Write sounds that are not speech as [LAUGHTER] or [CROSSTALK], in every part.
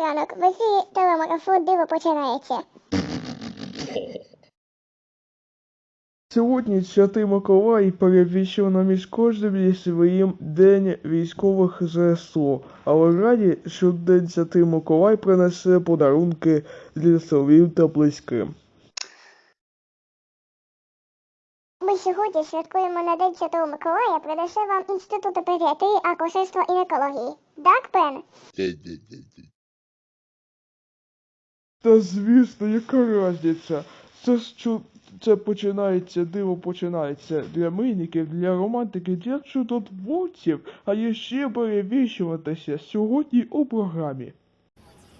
ранок. В ефірі телемарафон диво починається. Сьогодні Святий Миколай перевіщив між кожним своїм День військових ЗСУ, але раді, що День Святий Миколай принесе подарунки для селів та близьким. Ми сьогодні святкуємо на День Святого Миколая, принесе вам Інститут педіатрії, акушерства і екології. Так, Пен? Та звісно, яка різниця? Це що це починається, диво починається для мийників, для романтики, для чудотворців, а є ще перевіщуватися сьогодні у програмі.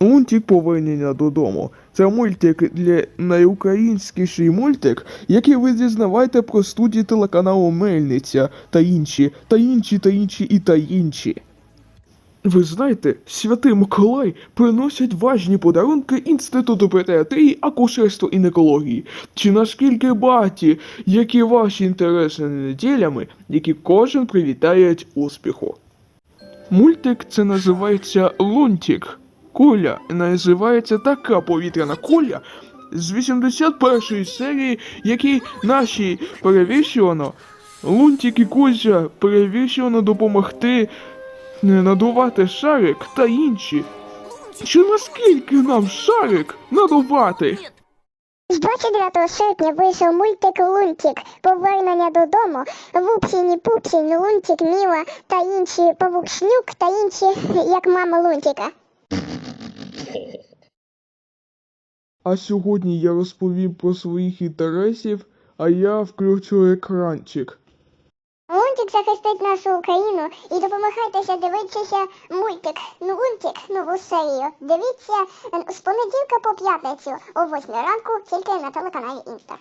Лунтик повернення додому. Це мультик для найукраїнськіший мультик, який ви дізнаваєте про студії телеканалу Мельниця та інші, та інші, та інші і та інші. Ви знаєте, святий Миколай приносять важні подарунки Інституту педіатрії, акушерства і некології. Чи наскільки багаті, які ваші інтереси неділями, які кожен привітає успіху. Мультик це називається Лунтик. Куля називається така повітряна куля з 81 серії, якій наші перевіщувано. Лунтик і Кузя перевіщувано допомогти не надувати шарик та інші. Чи наскільки нам шарик надувати? З 29 серпня вийшов мультик Лунтик. Повернення додому. Вупсіні пупсінь, Лунтик, Міла та інші Павукшнюк та інші, як мама Лунтика. А сьогодні я розповім про своїх інтересів, а я включу екранчик. Лунтик захистить нашу Україну і допомагайтеся дивитися мультик Лунтик нову серію. Дивіться е, з понеділка по п'ятницю о 8 ранку тільки на телеканалі Інстер.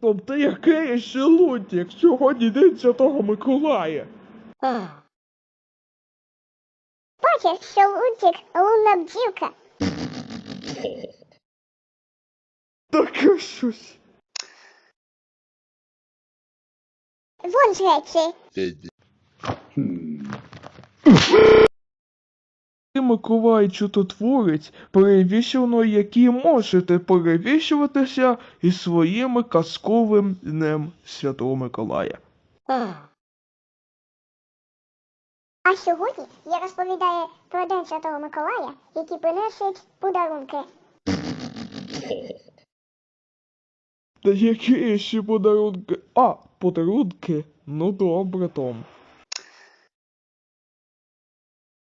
Тобто який ще лунтик? Сьогодні день Святого Миколая. Бачиш, що Лунтик лунна бджілка. Таке щось. Вон ж речі. Миколай чудотворець, перевіщено, які можете перевіщуватися із своїм казковим днем Святого Миколая. А сьогодні я розповідаю про День Святого Миколая, які принесуть подарунки. Та які ще подарунки? А, подарунки? Ну добре, Том.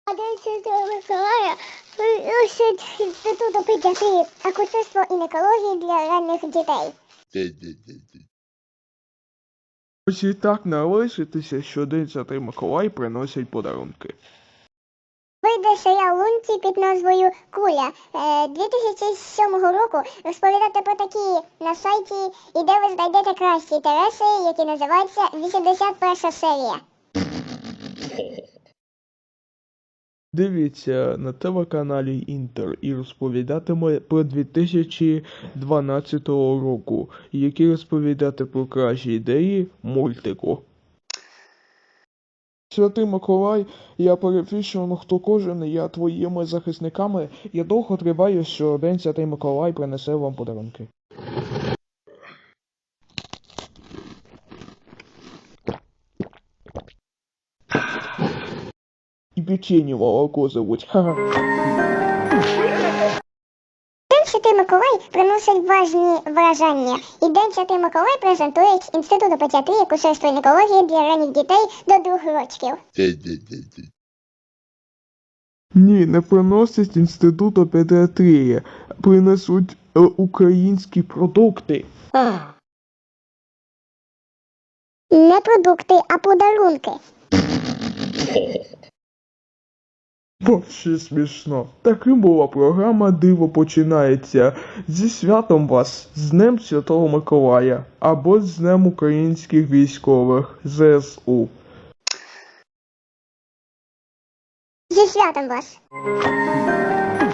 Миколая приносить Інституту педіатрії, акушерства і некології для ранніх дітей. Ось і так налишитися, що День Святий Миколай приносять подарунки. Вийде серіал Лунці під назвою Куля е, 2007 року. Розповідати про такі на сайті, і де ви знайдете кращі інтереси, які називаються 81 серія. Дивіться на телеканалі Інтер і розповідатиме про 2012 року, які розповідати про кращі ідеї мультику. Святий Миколай, я перепрошую, хто кожен, я твоїми захисниками. Я довго триваю, що День Святий Миколай принесе вам подарунки. І печенье молоко зовуть. Ха-ха. Миколай приносить важні вражання. І День Святий Миколай презентують Інституту педіатрії, акушерства і екології для ранніх дітей до двох років. Ні, не приносить інституту педіатрії. Принесуть е, українські продукти. Не продукти, а подарунки. [LAUGHS] Вообще смішно. Таким була програма Диво починається. Зі святом вас, з Днем Святого Миколая або з Днем українських військових ЗСУ. Зі святом вас!